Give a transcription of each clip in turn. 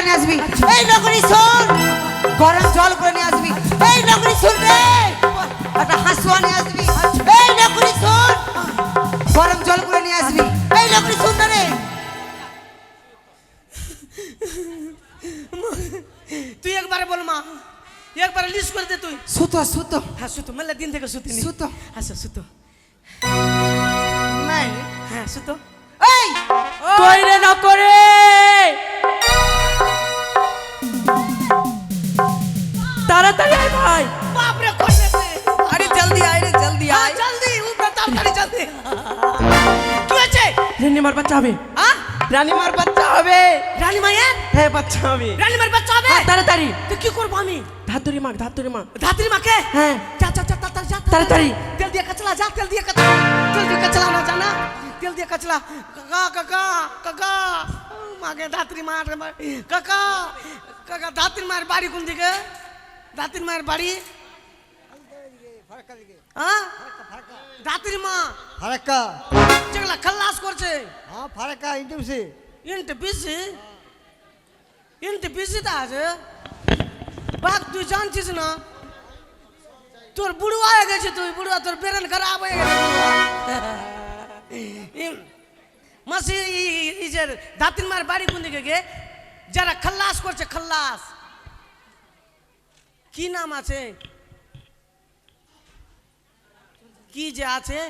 করে নিয়ে আসবি। এই নগরী শোন গরম জল করে নিয়ে আসবি। এই নগরী শোন রে একটা হাসুয়া নিয়ে আসবি। এই নগরী শোন গরম জল করে নিয়ে আসবি। এই নগরী শোন রে। তুই একবারে বল মা একবারে লিস্ট করে দে তুই। সুতো সুতো। হ্যাঁ সুতো মেলে দিন থেকে সুতিনি সুতো। আচ্ছা সুতো হ্যাঁ সুতো। এই। তৈরে না করে আয়। ভাই বাপরে করবে আরে জলদি আয় রে জলদি আয়। জলদি উপরে তাড়াতাড়ি জলদি। কি হয়েছে? রানীমার বাচ্চা হবে। হ্যাঁ রানীমার বাচ্চা হবে। রানী মায়ের? হ্যাঁ বাচ্চা হবে। রানীমার বাচ্চা হবে? হ্যাঁ, তাড়াতাড়ি। তো কি করব আমি? ধাতুরি মাখ ধাতুরি মাখ ধাত্রী মাকে? হ্যাঁ। যা যা যা তাড়াতাড়ি যা তাড়াতাড়ি। তেল দিয়ে কচলা যা তেল দিয়ে কচলা তেল দিয়ে কচলা না জানা তেল দিয়ে কচলা কাকা কাকা কাকা মাকে ধাত্রী মার কাকা কাকা ধাত্রী মায়ের বাড়ি কোন দিকে? ধাত্রী মায়ের বাড়ি? হ্যাঁ? ধাত্রী মা। ফারাক্কা। যেগুলা খাল্লাস করছে। হ্যাঁ ফারাক্কা ইন্টুসি ইন্ট বিসি ইন্ট বিসি তা আছে? বাপ তুই জানছিস না? তোর বুড়ুয়া হয়ে গেছে তুই বুড়ুয়া তোর বেরেন খারাপ হয়ে গেছে মাসি ইজের দাতিন মার বাড়ি কোন দিকে গে? যারা খাল্লাস করছে খাল্লাস কি নাম আছে? কি যে আছে?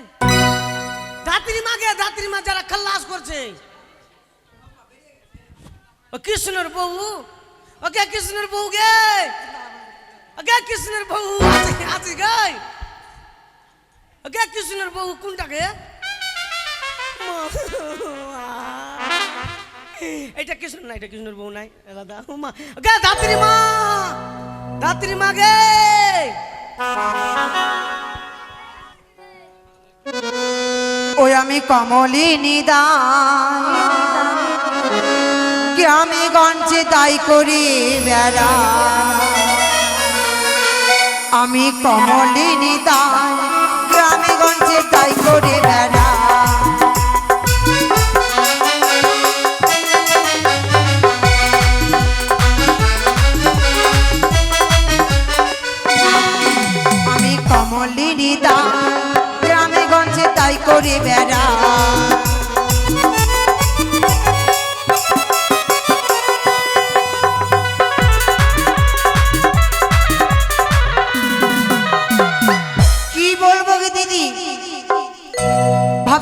ধাত্রী মা গে ধাত্রী মা যারা খাল্লাস করছে। ও কৃষ্ণের বউ, ওকে কৃষ্ণের বউ গে। ওকে কৃষ্ণের বউ আছে আছে গে। ওকে কৃষ্ণের বউ কোনটা গে? এটা কৃষ্ণ না, এটা কৃষ্ণের বউ নাই। দাদা মা। গে ধাত্রী মা। ধাত্রী মা গে ওই আমি কমলিনী দান গ্রামে গঞ্জে তাই করি বেড়া আমি কমলিনী দান গ্রামে গঞ্জে তাই করি বেড়া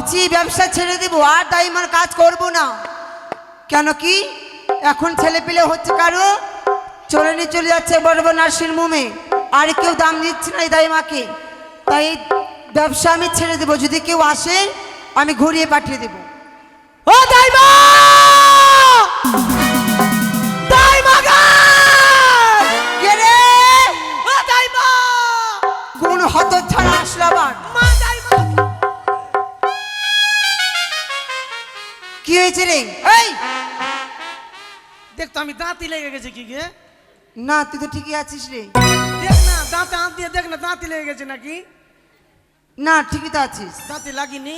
ভাবছি ব্যবসা ছেড়ে দেব, আর তাই আমার কাজ করব না। কেন কি? এখন ছেলে পেলে হচ্ছে কারও? চলে নিয়ে চলে যাচ্ছে বড় বড় নার্সিং হোমে আর কেউ দাম দিচ্ছে না এই দাইমাকে। তাই ব্যবসা আমি ছেড়ে দেবো, যদি কেউ আসে আমি ঘুরিয়ে পাঠিয়ে দেব। ও দাইমা! হয়েছে রে এই! দেখ তো আমি দাঁতই লেগে গেছে কি গে? না তুই তো ঠিকই আছিস রে। দেখ না দাঁতে হাত দিয়ে দেখ না দাঁতই লেগে গেছে নাকি? না ঠিকই তো আছিস। দাঁতে লাগিনি?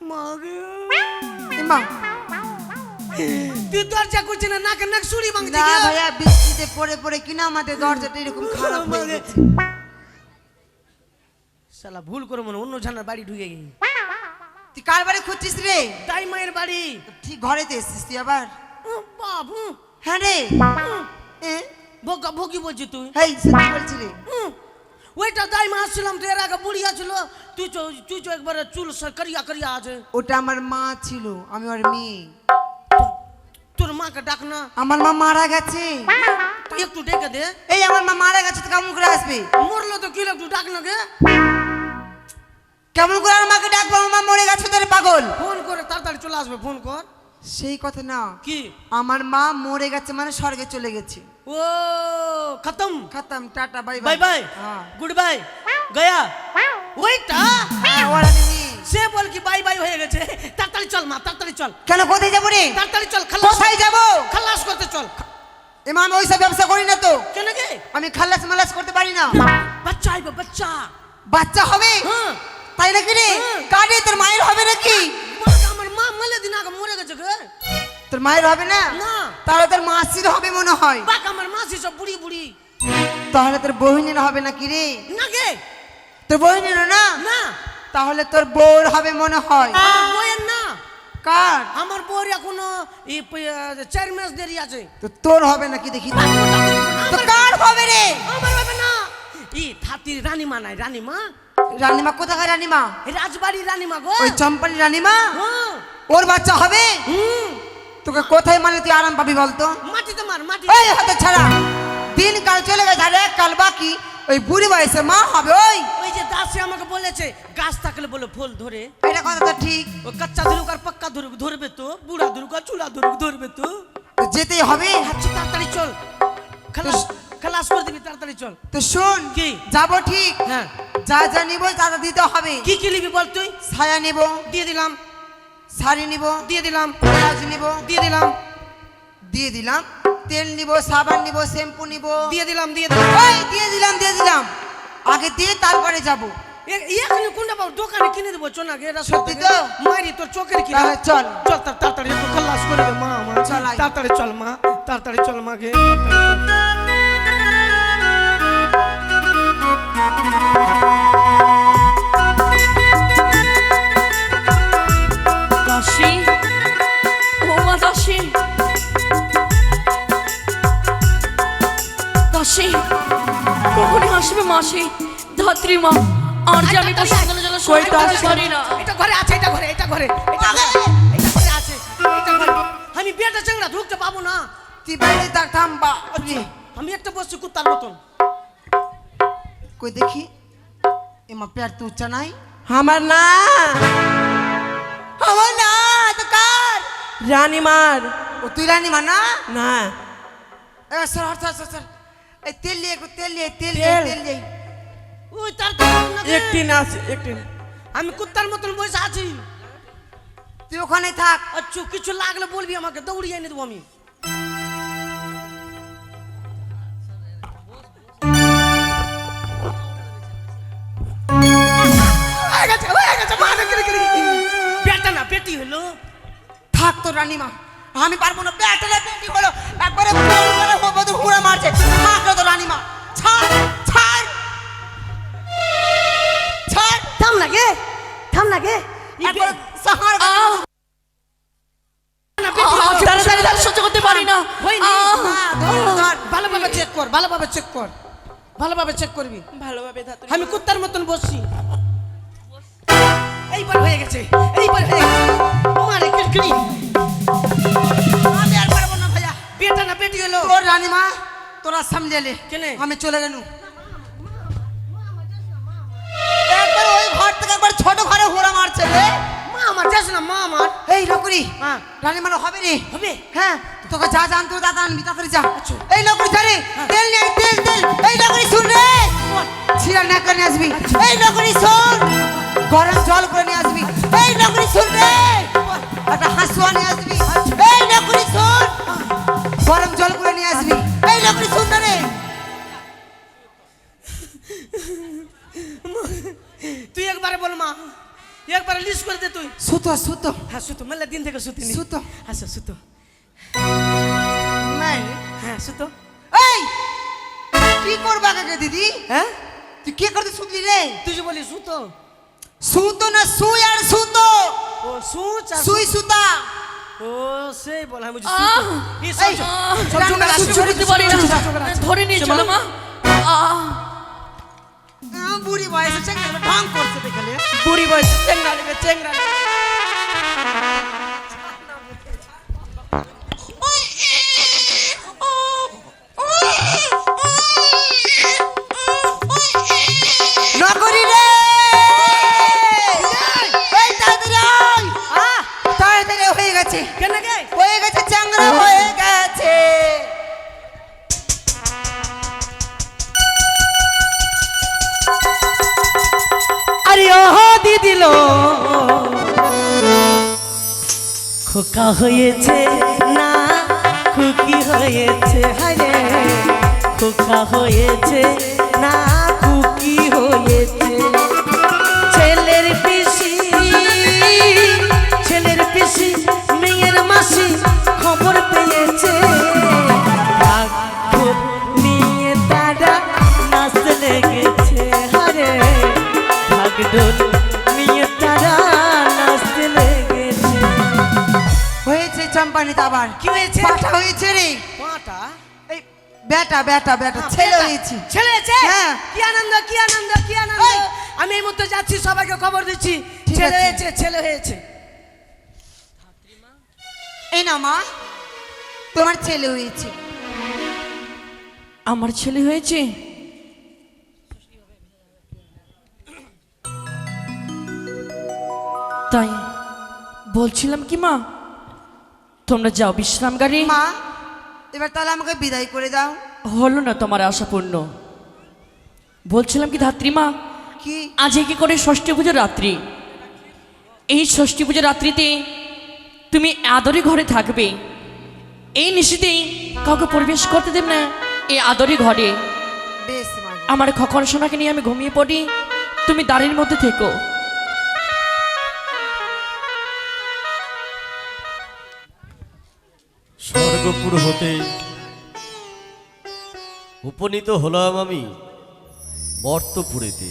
মা তুই দরজা করছিস না নাকে নাক সুড়ি ভাঙছি না ভাইয়া বৃষ্টিতে পড়ে পড়ে কিনা আমাদের দরজাটা এরকম খারাপ হয়ে গেছে। শালা ভুল করে মনে অন্য ঝানার বাড়ি ঢুকে গেছি। তুই কার বাড়ি খুঁজছিস রে? দাই মায়ের বাড়ি। ঠিক ঘরেতে এসেছিস তুই আবার? বাবু হ্যাঁ রে। এ, বকা বলছি তুই। হেই সত্যি বলছি রে। ওইটা দাই মা আসছিলাম তো এর আগে বুড়িয়া ছিল। তুই তুই তো একবারে চুল করিয়া করিয়া আছে ওটা আমার মা ছিল আমি ওর মেয়ে। তোর মাকে ডাক না। আমার মা মারা গেছে। তুই একটু ডেকে দে। এই আমার মা মারা গেছে তো কেমন করে আসবে। মরলো তো কিলো একটু ডাক না গে। কেমন করে আমার মাকে ডাকবো? আমার মা মরে গেছে তোর পাগল। ফোন করে তাড়াতাড়ি চলে আসবে ফোন কর। সেই কথা না। কি? আমার মা মরে গেছে মানে স্বর্গে চলে গেছে। ও খতম। খতম টাটা বাই বাই। বাই হ্যাঁ। Good bye. গয়া। ওইটা হ্যাঁ, ওর সে বল কি বাই বাই হয়ে গেছে? তাড়াতাড়ি চল মা তাড়াতাড়ি চল। কেন কোথায় যাব রে? তাড়াতাড়ি চল খালাস। কোথায় যাব? খালাস করতে চল। এমা আমি ওইসব ব্যবসা করি না তো। কেন কি? আমি খাল্লাস মালাস করতে পারি না। বাচ্চা আইবে বাচ্চা। বাচ্চা হবে? হ্যাঁ। তাই নাকি রে? হ্যাঁ। কারে তোর মায়ের হবে নাকি? মা আমার মা মালে দিন আগে মরে গেছে গে তোর মায়ের হবে না? না। তাহলে তোর মাসির হবে মনে হয়। বাক আমার মাসি সব বুড়ি বুড়ি। তাহলে তোর বহিনের হবে না কি রে? না গে। তোর বহিনের না? না। তাহলে তোর বউর হবে মনে হয়। আমার বইয়ের না। কার? আমার বউর এখনও চার মাস দেরি আছে। তো তোর হবে নাকি দেখি। তো কার হবে রে? আমার হবে না। ই থাতির রানীমা নাই রানীমা। রানীমা কোথাকার রানীমা? এই রাজবাড়ির রানীমা গো। ওই চম্পালি রানীমা? হ্যাঁ। ওর বাচ্চা হবে? তোকে কোথায় মানে তুই আরাম পাবি বলতো? মাটিতে মার মাটি। হাতে ছাড়া। দিন কাল চলে গেছে আর কাল বাকি। ওই বুড়ি বয়সে মা হবে ওই। ওই যে দাসে আমাকে বলেছে গাছ থাকলে বলে ফুল ধরে। এটা কথা তো ঠিক। ও কাচ্চা ধরুক আর পাক্কা ধরুক ধরবে তো। বুড়া ধরুক আর চুলা ধরুক ধরবে তো। তো যেতেই হবে। আচ্ছা তাড়াতাড়ি চল। খালাস খালাস করে দিবি তাড়াতাড়ি চল। তো শোন কি? যাব ঠিক। হ্যাঁ। যা যা নিব তা দিতে হবে। কি কি নিবি বল তুই? ছায়া নিব। দিয়ে দিলাম। শাড়ি নিব। দিয়ে দিলাম। ব্লাউজ নিব। দিয়ে দিলাম। দিয়ে দিলাম। তেল নিব সাবান নিব শ্যাম্পু নিব। দিয়ে দিলাম দিয়ে দিলাম। ওই দিয়ে দিলাম দিয়ে দিলাম। আগে দিয়ে তারপরে যাব। এখানে কোনটা পাবো? দোকানে কিনে দেবো চল না এরা সত্যি তো? মারি তোর চোখের কি তাহলে চল। চল তাড়াতাড়ি একটু খালাস করে দে মা আমার চল আয়। তাড়াতাড়ি চল মা। তাড়াতাড়ি চল মা গে কখনই মাসি ধাত্রী মা আর যে আমি তো সকালে জন্য সহায় করতে পারি না। এটা ঘরে আছে এটা ঘরে এটা ঘরে এটা ঘরে আছে এটা ঘরে। আমি বিয়েটা চাংড়া ঢুকতে পাবো না। তুই বাইরে থাক থাম বা আমি একটা বসছি কুত্তার মতন। কই দেখি এমা পেট তো উচ্চা নাই আমার না আমার না তো কার রানীমার ও তুই রানী মা না না এ সর সর সর সর এই তেল নিয়ে একটু তেল নিয়ে তেল নিয়ে তেল? নিয়ে ওই তার গে। একটি না আছে, একটি। আমি কুত্তার মতন বসে আছি তুই ওখানে থাক আচ্ছা কিছু লাগলে বলবি আমাকে দৌড়িয়ে এনে দেবো আমি বেটা বেটি হলো। থাক তো রানীমা আমি পারব না। না পেটি হলো একবারে হুড়া মারছে। থাক তো রানীমা ছাড় ছাড়। ছাড়। থাম না গে থাম না সাহার বেটি সহ্য করতে পারি। ভালোভাবে চেক কর ভালোভাবে চেক কর। ভালোভাবে চেক করবি। ভালোভাবে আমি কুত্তার মতন বসছি। এইবার হয়ে গেছে এইবার হয়ে গেছে। মারে কিরকিরি আমি আর পারব না ভাইয়া। বেটা না বেটি হলো। তোর রানীমা তোরা সামলেলে কেনে? আমি চলে গেলু একবার ওই ঘর থেকে একবার ছোট ঘরে হুড়া মারছে রে। মা আমার যাস না মা আমার। এই নকরি। হ্যাঁ। রানীমার হবে রে। হবে? হ্যাঁ তোকে যা জান তোর দাদা আনবি তাড়াতাড়ি যা। এই নকরি ধরে। তেল নিয়ে তেল তেল। এই নকরি শুন রে। ছিড়া না করে আসবি। এই নকরি শুন। গরম জল করে নিয়ে আসবি। এই নকরি শুন রে! একটা হাসুয়া নিয়ে আসবি। এই নকরি শুন গরম জল করে নিয়ে আসবি। এই নকরি শুন রে! তুই একবারে বল মা একবারে লিস্ট করে দে তুই। সুতো সুতো। হ্যাঁ সুতো মেলা দিন থেকে সুতি নি সুতো। আচ্ছা সুতো। নাই। হ্যাঁ সুতো। এই! কি করবা কাকে দিদি? হ্যাঁ? তুই কি করতে শুনলি রে? তুই যে বলি সুতো। সুতো না সুই আর সুতো? ও সুচ আর সুই সুতা। ও সেই বল আমি বুঝি! সুতো। এই সব সব- জোগাড় সহ্য করতে পারি না। ধরে নিয়ে চলো মা। বুড়ি বয়সে চেঙ্গা ঢং করছে দেখলে বুড়ি বয়স চেঙ্গা নেবে চেংরা দিদিল খোকা হয়েছে না খুকি হয়েছে হারে খোকা হয়েছে না খুকি হয়েছে আবার কি হয়েছে? পাঠা হয়েছে রে। পাটা? এই বেটা বেটা বেটা ছেলে হয়েছে। ছেলে হয়েছে? হ্যাঁ। কি আনন্দ কি আনন্দ কি আনন্দ? আমি এই মুহূর্তে যাচ্ছি সবাইকে খবর দিচ্ছি। ছেলে হয়েছে ছেলে হয়েছে। এই না মা তোমার ছেলে হয়েছে। আমার ছেলে হয়েছে? তাই বলছিলাম কি মা? তোমরা যাও বিশ্রাম গাড়ি। মা এবার তাহলে আমাকে বিদায় করে দাও। হলো না তোমার আশাপূর্ণ। বলছিলাম কি ধাত্রীমা কি? আজকে কি করে ষষ্ঠী পুজোর রাত্রি? এই ষষ্ঠী পুজোর রাত্রিতে তুমি আদরে ঘরে থাকবে। এই নিশিতেই কাউকে প্রবেশ করতে দেব না এই আদরে ঘরে। আমার খকর সোনাকে নিয়ে আমি ঘুমিয়ে পড়ি। তুমি দাঁড়ির মধ্যে থেকো। স্বর্গপুর হতে উপনীত হলাম আমি মর্তপুরেতে